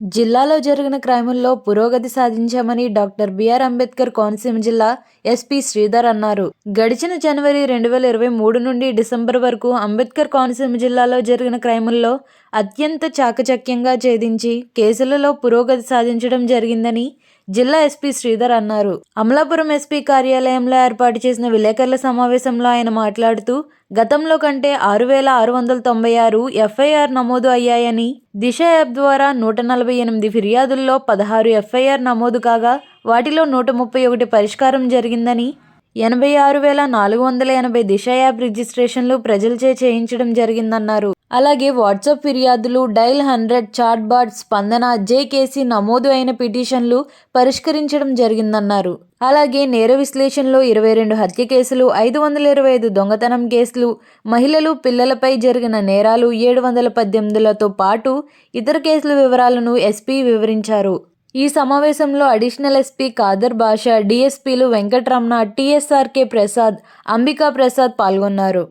జిల్లాలో జరిగిన క్రైముల్లో పురోగతి సాధించామని డాక్టర్ బిఆర్ అంబేద్కర్ కోనసీమ జిల్లా ఎస్పీ శ్రీధర్ అన్నారు. గడిచిన జనవరి రెండు వేల ఇరవై మూడు నుండి డిసెంబర్ వరకు అంబేద్కర్ కోనసీమ జిల్లాలో జరిగిన క్రైముల్లో అత్యంత చాకచక్యంగా ఛేదించి కేసులలో పురోగతి సాధించడం జరిగిందని జిల్లా ఎస్పీ శ్రీధర్ అన్నారు. అమలాపురం ఎస్పీ కార్యాలయంలో ఏర్పాటు చేసిన విలేకరుల సమావేశంలో ఆయన మాట్లాడుతూ గతంలో కంటే ఆరు వేల ఆరు వందల తొంభై ఆరు ఎఫ్ఐఆర్ నమోదు అయ్యాయని దిశ యాప్ ద్వారా నూట నలభై ఎనిమిది ఫిర్యాదుల్లో పదహారు ఎఫ్ఐఆర్ నమోదు కాగా వాటిలో నూట ముప్పై ఒకటి పరిష్కారం జరిగిందని ఎనభై ఆరు వేల నాలుగు వందల ఎనభై దిశ యాప్ రిజిస్ట్రేషన్లు ప్రజలచే చేయించడం జరిగిందన్నారు. అలాగే వాట్సాప్ ఫిర్యాదులు డైల్ హండ్రెడ్ చాట్ బాట్ స్పందన జేకేసీ నమోదు అయిన పిటిషన్లు పరిష్కరించడం జరిగిందన్నారు. అలాగే నేర విశ్లేషణలో ఇరవై రెండు హత్య కేసులు ఐదు వందల ఇరవై ఐదు దొంగతనం కేసులు మహిళలు పిల్లలపై జరిగిన నేరాలు ఏడు వందల పద్దెనిమిదిలతో పాటు ఇతర కేసుల వివరాలను ఎస్పీ వివరించారు. ఈ సమావేశంలో అడిషనల్ ఎస్పీ కాదర్ బాషా డిఎస్పీలు వెంకటరమణ టిఎస్ఆర్కే ప్రసాద్ అంబికా ప్రసాద్ పాల్గొన్నారు.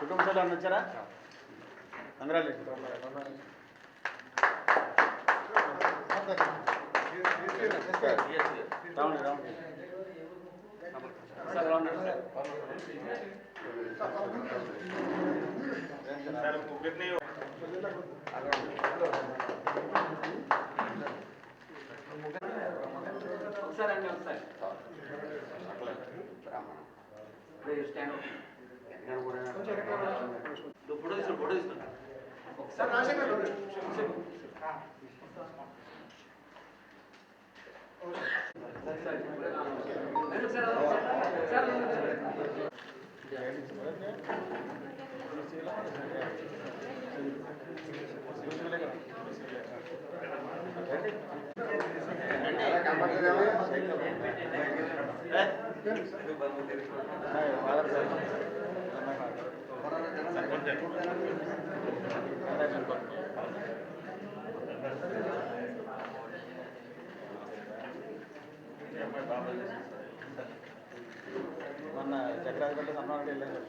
కుటుంబ సభ్యులు వచ్చారా? కంగ్రాచులేషన్ సార్ రావండి సార్. ముగ్గురిని ఒకసారి ఒకసారి. ఫోటో తీసుకుని ఫోటో తీసుకుని ఒకసారి మొన్న చక్రాధిపతి సన్మానం వెళ్ళాను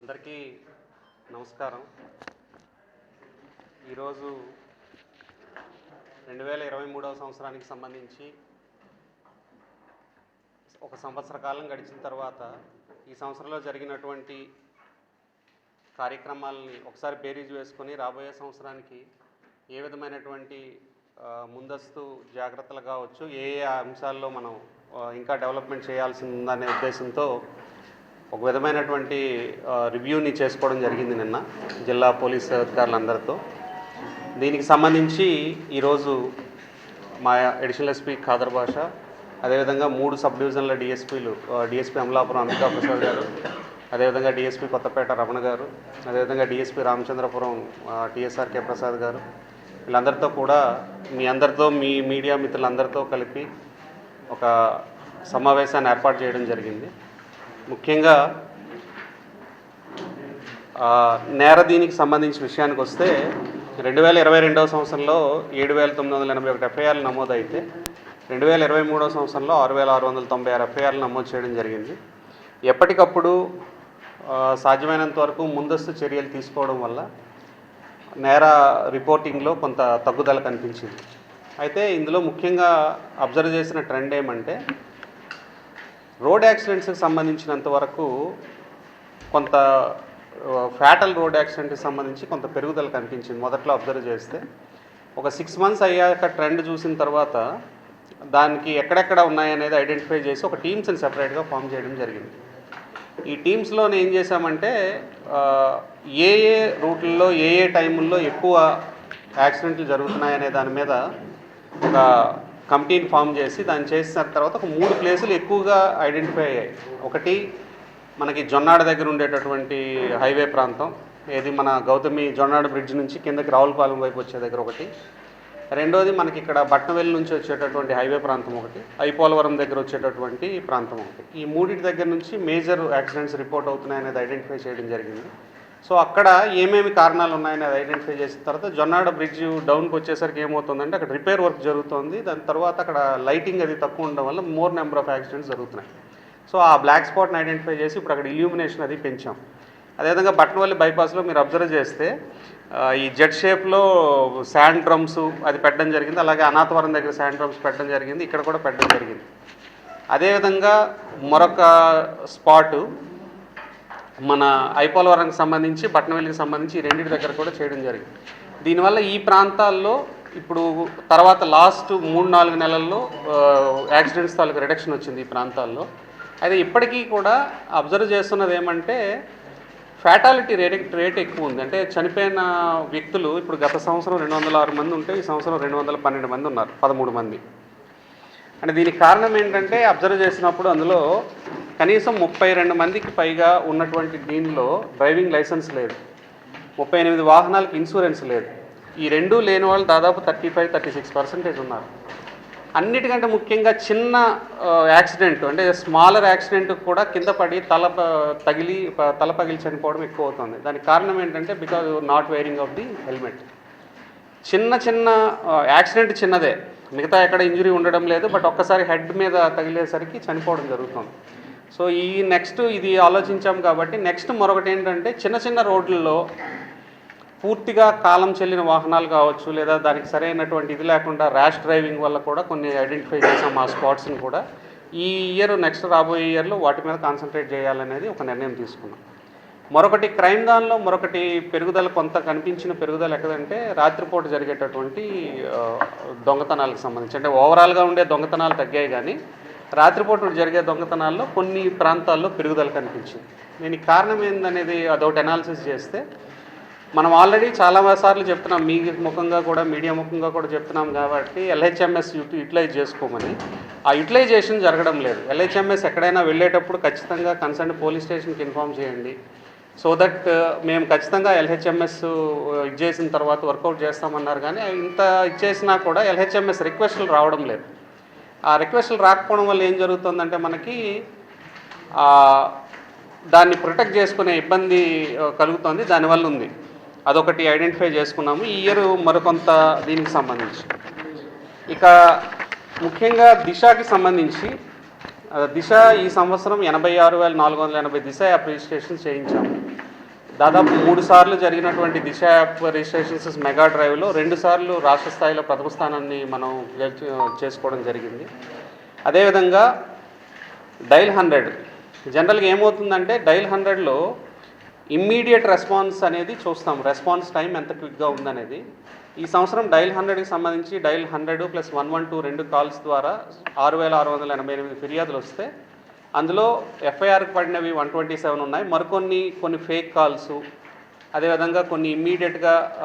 అందరికీ నమస్కారం. ఈరోజు రెండు వేల ఇరవై మూడవ సంవత్సరానికి సంబంధించి ఒక సంవత్సర కాలం గడిచిన తర్వాత ఈ సంవత్సరంలో జరిగినటువంటి కార్యక్రమాలని ఒకసారి బేరీజ్ వేసుకొని రాబోయే సంవత్సరానికి ఏ విధమైనటువంటి ముందస్తు జాగ్రత్తలు కావచ్చు ఏ ఏ అంశాల్లో మనం ఇంకా డెవలప్మెంట్ చేయాల్సిందనే ఉద్దేశంతో ఒక విధమైనటువంటి రివ్యూని చేసుకోవడం జరిగింది నిన్న జిల్లా పోలీస్ అధికారులందరితో. దీనికి సంబంధించి ఈరోజు మా అడిషనల్ ఎస్పీ ఖాదర్ భాష అదేవిధంగా మూడు సబ్ డివిజన్ల డిఎస్పీలు డిఎస్పీ అమలాపురం అంబికా ప్రసాద్ గారు అదేవిధంగా డిఎస్పీ కొత్తపేట రమణ గారు అదేవిధంగా డిఎస్పీ రామచంద్రపురం టిఎస్ఆర్కే ప్రసాద్ గారు. వీళ్ళందరితో కూడా మీ అందరితో మీ మీడియా మిత్రులందరితో కలిపి ఒక సమావేశాన్ని ఏర్పాటు చేయడం జరిగింది. ముఖ్యంగా నేర దీనికి సంబంధించిన విషయానికి వస్తే రెండు వేల ఇరవై రెండవ సంవత్సరంలో ఏడు వేల తొమ్మిది వందల ఎనభై ఒకటి ఎఫ్ఐఆర్లు నమోదైతే రెండు వేల ఇరవై మూడవ సంవత్సరంలో ఆరు వేల ఆరు వందల తొంభై ఆరు ఎఫ్ఐఆర్లు నమోదు చేయడం జరిగింది. ఎప్పటికప్పుడు సాధ్యమైనంత వరకు ముందస్తు చర్యలు తీసుకోవడం వల్ల నేర రిపోర్టింగ్లో కొంత తగ్గుదల కనిపించింది. అయితే ఇందులో ముఖ్యంగా అబ్జర్వ్ చేసిన ట్రెండ్ ఏమంటే రోడ్ యాక్సిడెంట్స్కి సంబంధించినంత వరకు కొంత ఫ్యాటల్ రోడ్ యాక్సిడెంట్కి సంబంధించి కొంత పెరుగుదల కనిపించింది. మొదట్లో అబ్జర్వ్ చేస్తే ఒక సిక్స్ మంత్స్ అయ్యాక ట్రెండ్ చూసిన తర్వాత దానికి ఎక్కడెక్కడ ఉన్నాయనేది ఐడెంటిఫై చేసి ఒక టీమ్స్ని సెపరేట్గా ఫామ్ చేయడం జరిగింది. ఈ టీమ్స్లో ఏం చేశామంటే ఏ ఏ రూట్లలో ఏ ఏ టైముల్లో ఎక్కువ యాక్సిడెంట్లు జరుగుతున్నాయనే దాని మీద ఒక కమిటీని ఫామ్ చేసి దాన్ని చేసిన తర్వాత ఒక మూడు ప్లేసులు ఎక్కువగా ఐడెంటిఫై అయ్యాయి. ఒకటి మనకి జొన్నాడ దగ్గర ఉండేటటువంటి హైవే ప్రాంతం ఏది మన గౌతమి జొన్నాడ బ్రిడ్జ్ నుంచి కిందకి రావులపాలెం వైపు వచ్చే దగ్గర ఒకటి. రెండోది మనకి ఇక్కడ బట్నవెల్లి నుంచి వచ్చేటటువంటి హైవే ప్రాంతం ఒకటి ఐపోలవరం దగ్గర వచ్చేటటువంటి ప్రాంతం ఒకటి. ఈ మూడింటి దగ్గర నుంచి మేజర్ యాక్సిడెంట్స్ రిపోర్ట్ అవుతున్నాయనేది ఐడెంటిఫై చేయడం జరిగింది. సో అక్కడ ఏమేమి కారణాలు ఉన్నాయనేది ఐడెంటిఫై చేసిన తర్వాత జొన్నాడ బ్రిడ్జ్ డౌన్కి వచ్చేసరికి ఏమవుతుందంటే అక్కడ రిపేర్ వర్క్ జరుగుతుంది. దాని తర్వాత అక్కడ లైటింగ్ అది తక్కువ ఉండడం వల్ల మోర్ నెంబర్ ఆఫ్ యాక్సిడెంట్స్ జరుగుతున్నాయి. సో ఆ బ్లాక్ స్పాట్ని ఐడెంటిఫై చేసి ఇప్పుడు అక్కడ ఇల్యూమినేషన్ అది పెంచాం. అదేవిధంగా బట్నవల్లి బైపాస్లో మీరు అబ్జర్వ్ చేస్తే ఈ జెడ్ షేప్లో శాండ్ డ్రమ్స్ అది పెట్టడం జరిగింది. అలాగే అనాథవరం దగ్గర శాండ్ డ్రమ్స్ పెట్టడం జరిగింది. ఇక్కడ కూడా పెట్టడం జరిగింది. అదేవిధంగా మరొక స్పాటు మన ఐపోలవరంకి సంబంధించి బట్నవెల్లికి సంబంధించి ఈ రెండింటి దగ్గర కూడా చేయడం జరిగింది. దీనివల్ల ఈ ప్రాంతాల్లో ఇప్పుడు తర్వాత లాస్ట్ మూడు నాలుగు నెలల్లో యాక్సిడెంట్స్ తాలూకు రిడక్షన్ వచ్చింది ఈ ప్రాంతాల్లో. అయితే ఇప్పటికీ కూడా అబ్జర్వ్ చేస్తున్నది ఏమంటే ఫ్యాటాలిటీ రేట్ రేట్ ఎక్కువ ఉంది. అంటే చనిపోయిన వ్యక్తులు ఇప్పుడు గత సంవత్సరం రెండు వందల ఆరు మంది ఉంటే ఈ సంవత్సరం రెండు వందల పన్నెండు మంది ఉన్నారు పదమూడు మంది. అంటే దీనికి కారణం ఏంటంటే అబ్జర్వ్ చేసినప్పుడు అందులో కనీసం ముప్పై రెండు మందికి పైగా ఉన్నటువంటి దీనిలో డ్రైవింగ్ లైసెన్స్ లేదు. ముప్పై ఎనిమిది వాహనాలకు ఇన్సూరెన్స్ లేదు. ఈ రెండు లేని వాళ్ళు దాదాపు thirty five thirty six percentage ఉన్నారు. అన్నిటికంటే ముఖ్యంగా చిన్న యాక్సిడెంట్ అంటే స్మాలర్ యాక్సిడెంట్ కూడా కింద పడి తల తగిలి ప- తల పగిలి చనిపోవడం ఎక్కువ అవుతుంది దానికి కారణం ఏంటంటే because not wearing of the helmet చిన్న చిన్న యాక్సిడెంట్ చిన్నదే. మిగతా ఎక్కడ ఇంజురీ ఉండడం లేదు బట్ ఒక్కసారి హెడ్ మీద తగిలేసరికి చనిపోవడం జరుగుతుంది. సో ఈ నెక్స్ట్ ఇది ఆలోచించాం కాబట్టి నెక్స్ట్ మరొకటి ఏంటంటే చిన్న చిన్న రోడ్లలో పూర్తిగా కాలం చెల్లిన వాహనాలు కావచ్చు లేదా దానికి సరైనటువంటి ఇది లేకుండా ర్యాష్ డ్రైవింగ్ వల్ల కూడా కొన్ని ఐడెంటిఫై చేసాం ఆ స్పాట్స్ని కూడా. ఈ ఇయర్ నెక్స్ట్ రాబోయే ఇయర్లో వాటి మీద కాన్సన్ట్రేట్ చేయాలనేది ఒక నిర్ణయం తీసుకున్నాం. మరొకటి క్రైమ్ దానిలో మరొకటి పెరుగుదల కొంత కనిపించిన పెరుగుదల ఎక్కడంటే రాత్రిపూట జరిగేటటువంటి దొంగతనాలకు సంబంధించి. అంటే ఓవరాల్గా ఉండే దొంగతనాలు తగ్గాయి కానీ రాత్రిపూట జరిగే దొంగతనాల్లో కొన్ని ప్రాంతాల్లో పెరుగుదల కనిపించింది. దీనికి కారణం ఏందనేది అదొకటి అనాలిసిస్ చేస్తే మనం ఆల్రెడీ చాలా సార్లు చెప్తున్నాం మీ ముఖంగా కూడా మీడియా ముఖంగా కూడా చెప్తున్నాం కాబట్టి ఎల్హెచ్ఎంఎస్ యూటిలైజ్ చేసుకోమని. ఆ యూటిలైజేషన్ జరగడం లేదు. ఎల్హెచ్ఎంఎస్ ఎక్కడైనా వెళ్ళేటప్పుడు ఖచ్చితంగా కన్సర్న్ పోలీస్ స్టేషన్కి ఇన్ఫామ్ చేయండి. సో దట్ uh, మేము ఖచ్చితంగా ఎల్హెచ్ఎంఎస్ uh, ఇది చేసిన తర్వాత వర్కౌట్ చేస్తామన్నారు కానీ ఇంత ఇచ్చేసినా కూడా ఎల్హెచ్ఎంఎస్ రిక్వెస్ట్లు రావడం లేదు. ఆ రిక్వెస్ట్లు రాకపోవడం వల్ల ఏం జరుగుతుందంటే మనకి దాన్ని ప్రొటెక్ట్ చేసుకునే ఇబ్బంది uh, కలుగుతుంది దానివల్ల ఉంది. అదొకటి ఐడెంటిఫై చేసుకున్నాము. ఈ ఇయర్ మరికొంత దీనికి సంబంధించి. ఇక ముఖ్యంగా దిశకి సంబంధించి దిశ ఈ సంవత్సరం ఎనభై ఆరు వేల నాలుగు వందల ఎనభై దిశ యాప్ రిజిస్ట్రేషన్ చేయించాము. దాదాపు మూడు సార్లు జరిగినటువంటి దిశ యాప్ రిజిస్ట్రేషన్స్ మెగా డ్రైవ్లో రెండు సార్లు రాష్ట్ర స్థాయిలో ప్రథమ స్థానాన్ని మనం గెలిచి చేసుకోవడం జరిగింది. అదేవిధంగా డైల్ హండ్రెడ్. జనరల్గా ఏమవుతుందంటే డైల్ హండ్రెడ్లో ఇమ్మీడియట్ రెస్పాన్స్ అనేది చూస్తాం. రెస్పాన్స్ టైం ఎంత క్విక్గా ఉందనేది. ఈ సంవత్సరం డైల్ హండ్రెడ్కి సంబంధించి dial hundred plus one one two రెండు కాల్స్ ద్వారా ఆరు వేల ఆరు వందల ఎనభై ఎనిమిది ఫిర్యాదులు వస్తే అందులో ఎఫ్ఐఆర్కి పడినవి వన్ ట్వంటీ సెవెన్ ఉన్నాయి. మరికొన్ని కొన్ని ఫేక్ కాల్స్ అదేవిధంగా కొన్ని ఇమ్మీడియట్గా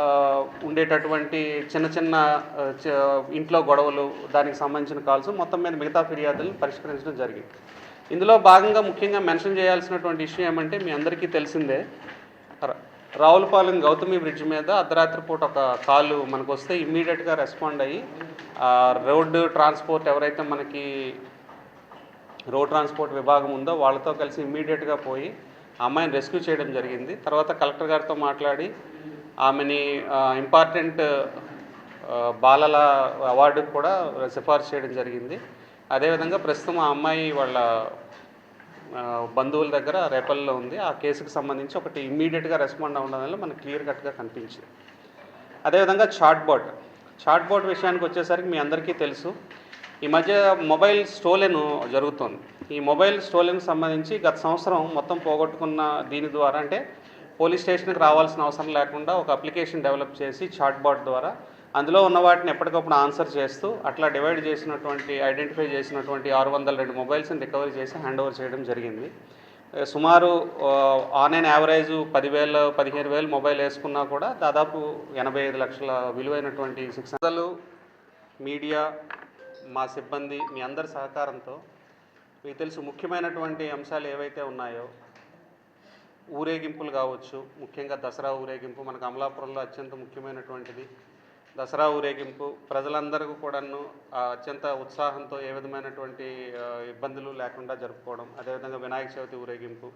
ఉండేటటువంటి చిన్న చిన్న చ- ఇంట్లో గొడవలు దానికి సంబంధించిన కాల్స్ మొత్తం మీద మిగతా ఫిర్యాదులను పరిష్కరించడం జరిగింది. ఇందులో భాగంగా ముఖ్యంగా మెన్షన్ చేయాల్సినటువంటి ఇష్యూ ఏమంటే మీ అందరికీ తెలిసిందే రావులపాలెం గౌతమి బ్రిడ్జ్ మీద అర్ధరాత్రి పూట ఒక కాలు మనకు వస్తే ఇమ్మీడియట్గా రెస్పాండ్ అయ్యి రోడ్డు ట్రాన్స్పోర్ట్ ఎవరైతే మనకి రోడ్ ట్రాన్స్పోర్ట్ విభాగం ఉందో వాళ్ళతో కలిసి ఇమ్మీడియట్గా పోయి అమ్మాయిని రెస్క్యూ చేయడం జరిగింది. తర్వాత కలెక్టర్ గారితో మాట్లాడి ఆమెని ఇంపార్టెంట్ బాలల అవార్డుకు కూడా సిఫార్సు చేయడం జరిగింది. అదేవిధంగా ప్రస్తుతం ఆ అమ్మాయి వాళ్ళ బంధువుల దగ్గర రేపల్లో ఉంది. ఆ కేసుకు సంబంధించి ఒకటి ఇమ్మీడియట్గా రెస్పాండ్ అవ్వడం వల్ల మనకు క్లియర్ కట్గా కనిపించింది. అదేవిధంగా చాట్ బోర్డ్ చాట్ బోర్డ్ విషయానికి వచ్చేసరికి మీ అందరికీ తెలుసు. ఈ మధ్య మొబైల్ స్టోలెన్ జరుగుతుంది. ఈ మొబైల్ స్టోలెన్కి సంబంధించి గత సంవత్సరం మొత్తం పోగొట్టుకున్న దీని ద్వారా అంటే పోలీస్ స్టేషన్కి రావాల్సిన అవసరం లేకుండా ఒక అప్లికేషన్ డెవలప్ చేసి చాట్ బోర్డ్ ద్వారా అందులో ఉన్న వాటిని ఎప్పటికప్పుడు ఆన్సర్ చేస్తూ అట్లా డివైడ్ చేసినటువంటి ఐడెంటిఫై చేసినటువంటి ఆరు వందల రెండు మొబైల్స్ని రికవరీ చేసి హ్యాండ్ ఓవర్ చేయడం జరిగింది. సుమారు ఆన్ అండ్ యావరేజ్ పదివేల పదిహేను వేలు మొబైల్ వేసుకున్నా కూడా దాదాపు ఎనభై ఐదు లక్షల విలువైనటువంటి సిక్స్ వందలు మీడియా మా సిబ్బంది మీ అందరి సహకారంతో మీకు తెలుసు ముఖ్యమైనటువంటి అంశాలు ఏవైతే ఉన్నాయో ఊరేగింపులు కావచ్చు ముఖ్యంగా దసరా ఊరేగింపు మనకు అమలాపురంలో అత్యంత ముఖ్యమైనటువంటిది. దసరా ఊరేగింపు ప్రజలందరికీ కూడాను అత్యంత ఉత్సాహంతో ఏ విధమైనటువంటి ఇబ్బందులు లేకుండా జరుపుకోవడం అదేవిధంగా వినాయక చవితి ఊరేగింపు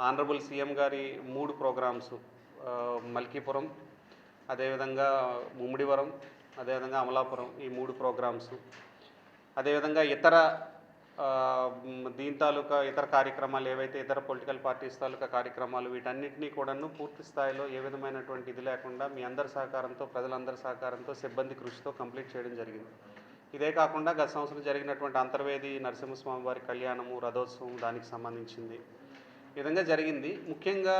ఆనరబుల్ సీఎం గారి మూడు ప్రోగ్రామ్స్ మల్కీపురం అదేవిధంగా ముమ్మిడివరం అదేవిధంగా అమలాపురం ఈ మూడు ప్రోగ్రామ్స్ అదేవిధంగా ఇతర దీని తాలూకా ఇతర కార్యక్రమాలు ఏవైతే ఇతర పొలిటికల్ పార్టీస్ తాలూకా కార్యక్రమాలు వీటన్నిటినీ కూడాను పూర్తి స్థాయిలో ఏ విధమైనటువంటి ఇది లేకుండా మీ అందరి సహకారంతో ప్రజలందరి సహకారంతో సిబ్బంది కృషితో కంప్లీట్ చేయడం జరిగింది. ఇదే కాకుండా గత సంవత్సరం జరిగినటువంటి అంతర్వేది నరసింహస్వామి వారి కళ్యాణము రథోత్సవం దానికి సంబంధించింది. ఈ విధంగా జరిగింది. ముఖ్యంగా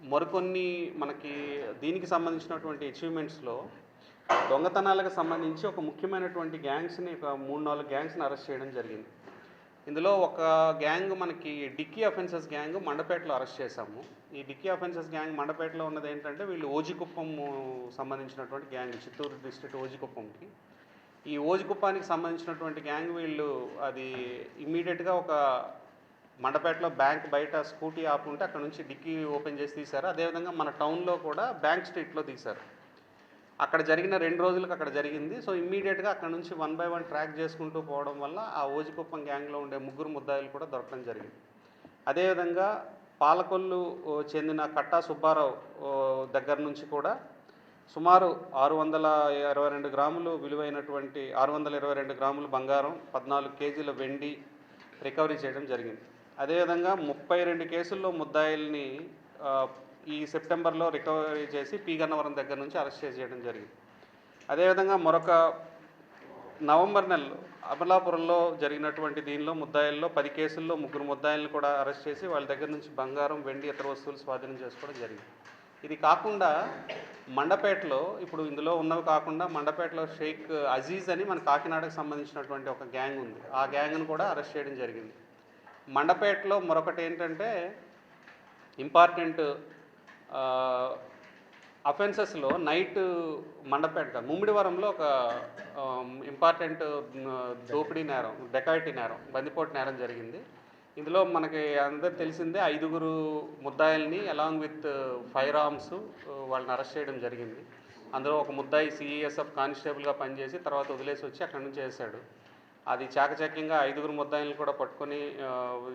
మరికొన్ని మనకి దీనికి సంబంధించినటువంటి అచీవ్మెంట్స్లో దొంగతనాలకు సంబంధించి ఒక ముఖ్యమైనటువంటి గ్యాంగ్స్ని ఒక మూడు నాలుగు గ్యాంగ్స్ని అరెస్ట్ చేయడం జరిగింది. ఇందులో ఒక గ్యాంగ్ మనకి డిక్కీ అఫెన్సెస్ గ్యాంగ్ మండపేటలో అరెస్ట్ చేశాము. ఈ డిక్కీ అఫెన్సెస్ గ్యాంగ్ మండపేటలో ఉన్నది ఏంటంటే వీళ్ళు ఓజికుప్పం సంబంధించినటువంటి గ్యాంగ్ చిత్తూరు డిస్ట్రిక్ట్ ఓజికుప్పంకి. ఈ ఓజికుప్పానికి సంబంధించినటువంటి గ్యాంగ్ వీళ్ళు అది ఇమ్మీడియట్గా ఒక మండపేటలో బ్యాంక్ బయట స్కూటీ ఆపుకుంటే అక్కడ నుంచి డిక్కీ ఓపెన్ చేసి తీశారు. అదేవిధంగా మన టౌన్లో కూడా బ్యాంక్ స్ట్రీట్లో తీశారు. అక్కడ జరిగిన రెండు రోజులకు అక్కడ జరిగింది. సో ఇమ్మీడియట్గా అక్కడ నుంచి వన్ బై వన్ ట్రాక్ చేసుకుంటూ పోవడం వల్ల ఆ ఓజికుప్పం గ్యాంగ్లో ఉండే ముగ్గురు ముద్దాయిలు కూడా దొరకడం జరిగింది. అదేవిధంగా పాలకొల్లు చెందిన కట్టా సుబ్బారావు దగ్గర నుంచి కూడా సుమారు ఆరు వందల ఇరవై రెండు గ్రాములు విలువైనటువంటి ఆరు వందల ఇరవై రెండు గ్రాములు బంగారం పద్నాలుగు కేజీల వెండి రికవరీ చేయడం జరిగింది. అదేవిధంగా ముప్పై రెండు కేసుల్లో ముద్దాయిల్ని ఈ సెప్టెంబర్లో రికవరీ చేసి పి గన్నవరం దగ్గర నుంచి అరెస్ట్ చేయడం జరిగింది. అదేవిధంగా మరొక నవంబర్ నెలలో అమలాపురంలో జరిగినటువంటి దీనిలో ముద్దాయిల్లో పది కేసుల్లో ముగ్గురు ముద్దాయిలను కూడా అరెస్ట్ చేసి వాళ్ళ దగ్గర నుంచి బంగారం వెండి ఇతర వస్తువులు స్వాధీనం చేసుకోవడం జరిగింది. ఇది కాకుండా మండపేటలో ఇప్పుడు ఇందులో ఉన్నవి కాకుండా మండపేటలో షేక్ అజీజ్ అని మన కాకినాడకు సంబంధించినటువంటి ఒక గ్యాంగ్ ఉంది. ఆ గ్యాంగ్ను కూడా అరెస్ట్ చేయడం జరిగింది. మండపేటలో మరొకటి ఏంటంటే ఇంపార్టెంట్ అఫెన్సెస్లో నైట్ మండపేట ముమ్మిడివరంలో ఒక ఇంపార్టెంట్ దోపిడీ నేరం డెకాయిటీ నేరం బందిపోటు నేరం జరిగింది. ఇందులో మనకి అందరు తెలిసిందే ఐదుగురు ముద్దాయిల్ని అలాంగ్ విత్ ఫైర్ ఆర్మ్స్ వాళ్ళని అరెస్ట్ చేయడం జరిగింది. అందులో ఒక ముద్దాయి సిఈఎస్ఎఫ్ కానిస్టేబుల్గా పనిచేసి తర్వాత వదిలేసి వచ్చి అక్కడి నుంచి వేశాడు. అది చాకచక్యంగా ఐదుగురు ముద్దాయిల్ని కూడా పట్టుకొని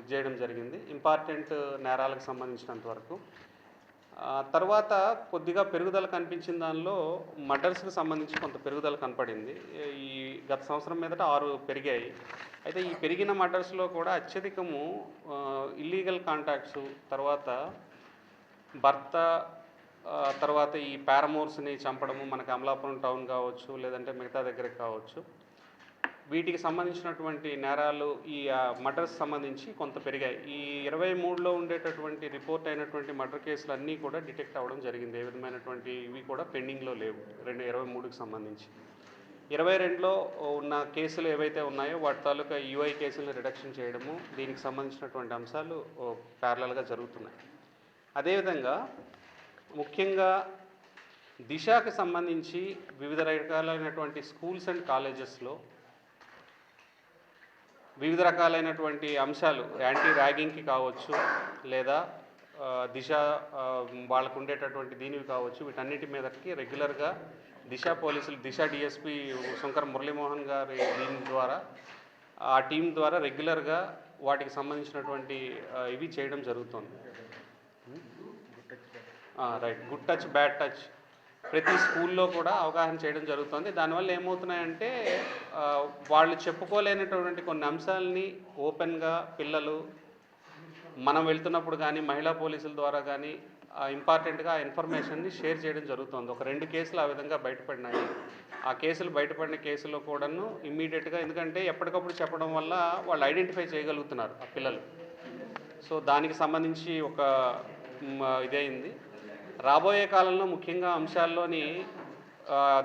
చేయడం జరిగింది. ఇంపార్టెంట్ నేరాలకు సంబంధించినంత వరకు. తర్వాత కొద్దిగా పెరుగుదల కనిపించిన దానిలో మర్డర్స్కి సంబంధించి కొంత పెరుగుదల కనపడింది. ఈ గత సంవత్సరం మీదట ఆరు పెరిగాయి. అయితే ఈ పెరిగిన మర్డర్స్లో కూడా అత్యధికము ఇల్లీగల్ కాంటాక్ట్స్ తర్వాత భర్త తర్వాత ఈ పారమోర్స్ని చంపడము మనకి అమలాపురం టౌన్ కావచ్చు లేదంటే మిగతా దగ్గరికి కావచ్చు. వీటికి సంబంధించినటువంటి నేరాలు ఈ మర్డర్స్ సంబంధించి కొంత పెరిగాయి. ఈ ఇరవై మూడులో ఉండేటటువంటి రిపోర్ట్ అయినటువంటి మర్డర్ కేసులు అన్నీ కూడా డిటెక్ట్ అవ్వడం జరిగింది. ఏ విధమైనటువంటి ఇవి కూడా పెండింగ్లో లేవు రెండు ఇరవై మూడుకి సంబంధించి. ఇరవై రెండులో ఉన్న కేసులు ఏవైతే ఉన్నాయో వాటి తాలూకా యూఐ కేసులను రిడక్షన్ చేయడము దీనికి సంబంధించినటువంటి అంశాలు ప్యారలల్గా జరుగుతున్నాయి. అదేవిధంగా ముఖ్యంగా దిశకి సంబంధించి వివిధ రకాలైనటువంటి స్కూల్స్ అండ్ కాలేజెస్లో వివిధ రకాలైనటువంటి అంశాలు యాంటీ ర్యాగింగ్కి కావచ్చు లేదా దిశ వాళ్ళకు ఉండేటటువంటి దీనివి కావచ్చు వీటన్నిటి మీదకి రెగ్యులర్గా దిశ పోలీసులు దిశ డిఎస్పి శంకర్ మురళీమోహన్ గారి దీని ద్వారా ఆ టీం ద్వారా రెగ్యులర్గా వాటికి సంబంధించినటువంటి ఇవి చేయడం జరుగుతుంది. Right good touch bad touch ప్రతి స్కూల్లో కూడా అవగాహన చేయడం జరుగుతుంది. దానివల్ల ఏమవుతున్నాయంటే వాళ్ళు చెప్పుకోలేనటువంటి కొన్ని అంశాలని ఓపెన్గా పిల్లలు మనం వెళ్తున్నప్పుడు కానీ మహిళా పోలీసుల ద్వారా కానీ ఇంపార్టెంట్గా ఆ ఇన్ఫర్మేషన్ని షేర్ చేయడం జరుగుతుంది. ఒక రెండు కేసులు ఆ విధంగా బయటపడినాయి. ఆ కేసులు బయటపడిన కేసులో కూడాను ఇమ్మీడియట్గా ఎందుకంటే ఎప్పటికప్పుడు చెప్పడం వల్ల వాళ్ళు ఐడెంటిఫై చేయగలుగుతున్నారు ఆ పిల్లలు. సో దానికి సంబంధించి ఒక ఇదే ఇదైంది రాబోయే కాలంలో ముఖ్యంగా అంశాల్లోని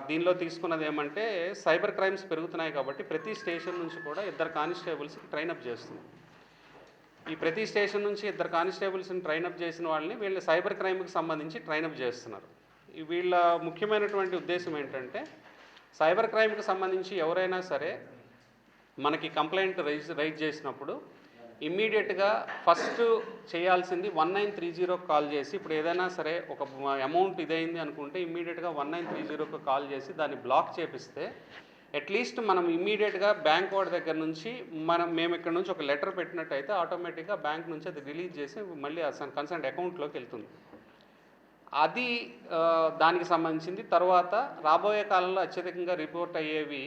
దీనిలో తీసుకున్నది ఏమంటే సైబర్ క్రైమ్స్ పెరుగుతున్నాయి కాబట్టి ప్రతి స్టేషన్ నుంచి కూడా ఇద్దరు కానిస్టేబుల్స్కి ట్రైనప్ చేస్తుంది ఈ ప్రతి స్టేషన్ నుంచి ఇద్దరు కానిస్టేబుల్స్ని ట్రైనప్ చేసిన వాళ్ళని వీళ్ళు సైబర్ క్రైమ్కి సంబంధించి ట్రైనప్ చేస్తున్నారు. వీళ్ళ ముఖ్యమైనటువంటి ఉద్దేశం ఏంటంటే సైబర్ క్రైమ్కి సంబంధించి ఎవరైనా సరే మనకి కంప్లైంట్ రైజ్ రైజ్ చేసినప్పుడు ఇమ్మీడియట్గా ఫస్ట్ చేయాల్సింది వన్ నైన్ త్రీ జీరోకి కాల్ చేసి ఇప్పుడు ఏదైనా సరే ఒక అమౌంట్ ఇదైంది అనుకుంటే ఇమ్మీడియట్గా వన్ నైన్ త్రీ జీరోకి కాల్ చేసి దాన్ని బ్లాక్ చేపిస్తే అట్లీస్ట్ మనం ఇమ్మీడియట్గా బ్యాంక్ వాడి దగ్గర నుంచి మనం మేము ఇక్కడ నుంచి ఒక లెటర్ పెట్టినట్టయితే ఆటోమేటిక్గా బ్యాంక్ నుంచి అది రిలీజ్ చేసి మళ్ళీ కన్సర్న్ అకౌంట్లోకి వెళ్తుంది. అది దానికి సంబంధించింది. తర్వాత రాబోయే కాలంలో అత్యధికంగా రిపోర్ట్ అయ్యేవి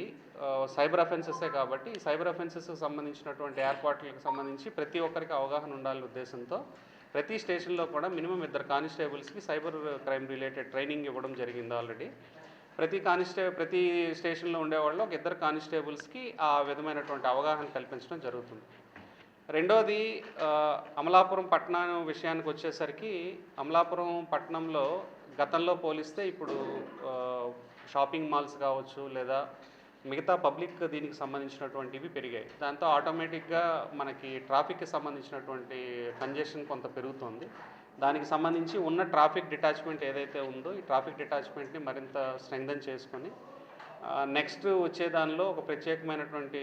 సైబర్ అఫెన్సెసే కాబట్టి ఈ సైబర్ అఫెన్సెస్కి సంబంధించినటువంటి ఏర్పాట్లకు సంబంధించి ప్రతి ఒక్కరికి అవగాహన ఉండాలనే ఉద్దేశంతో ప్రతి స్టేషన్లో కూడా మినిమం ఇద్దరు కానిస్టేబుల్స్కి సైబర్ క్రైమ్ రిలేటెడ్ ట్రైనింగ్ ఇవ్వడం జరిగింది ఆల్రెడీ. ప్రతి కానిస్టే ప్రతి స్టేషన్లో ఉండేవాళ్ళు ఒక ఇద్దరు కానిస్టేబుల్స్కి ఆ విధమైనటువంటి అవగాహన కల్పించడం జరుగుతుంది. రెండోది అమలాపురం పట్టణం విషయానికి వచ్చేసరికి అమలాపురం పట్టణంలో గతంలో పోలిస్తే ఇప్పుడు షాపింగ్ మాల్స్ కావచ్చు లేదా మిగతా పబ్లిక్ దీనికి సంబంధించినటువంటివి పెరిగాయి. దాంతో ఆటోమేటిక్గా మనకి ట్రాఫిక్కి సంబంధించినటువంటి కంజెషన్ కొంత పెరుగుతుంది. దానికి సంబంధించి ఉన్న ట్రాఫిక్ డిటాచ్మెంట్ ఏదైతే ఉందో ఈ ట్రాఫిక్ డిటాచ్మెంట్ని మరింత స్ట్రెంగ్దన్ చేసుకొని నెక్స్ట్ వచ్చే దానిలో ఒక ప్రత్యేకమైనటువంటి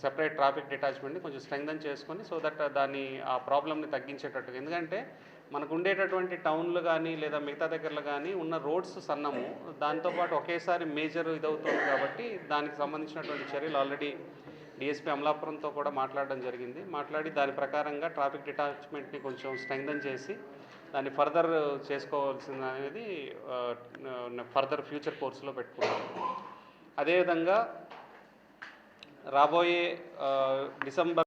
సెపరేట్ ట్రాఫిక్ డిటాచ్మెంట్ని కొంచెం స్ట్రెంగ్దన్ చేసుకొని సో దట్ దాన్ని ఆ ప్రాబ్లమ్ని తగ్గించేటట్టుగా. ఎందుకంటే మనకు ఉండేటటువంటి టౌన్లు కానీ లేదా మిగతా దగ్గరలో కానీ ఉన్న రోడ్స్ సన్నము. దాంతోపాటు ఒకేసారి మేజర్ ఇదవుతుంది కాబట్టి దానికి సంబంధించినటువంటి చర్యలు ఆల్రెడీ డిఎస్పీ అమలాపురంతో కూడా మాట్లాడడం జరిగింది. మాట్లాడి దాని ప్రకారంగా ట్రాఫిక్ డిటాచ్మెంట్ని కొంచెం స్ట్రెంగ్దన్ చేసి దాన్ని ఫర్దర్ చేసుకోవాల్సింది అనేది ఫర్దర్ ఫ్యూచర్ కోర్సులో పెట్టుకున్నాం అదేవిధంగా రాబోయే ఆ, డిసెంబర్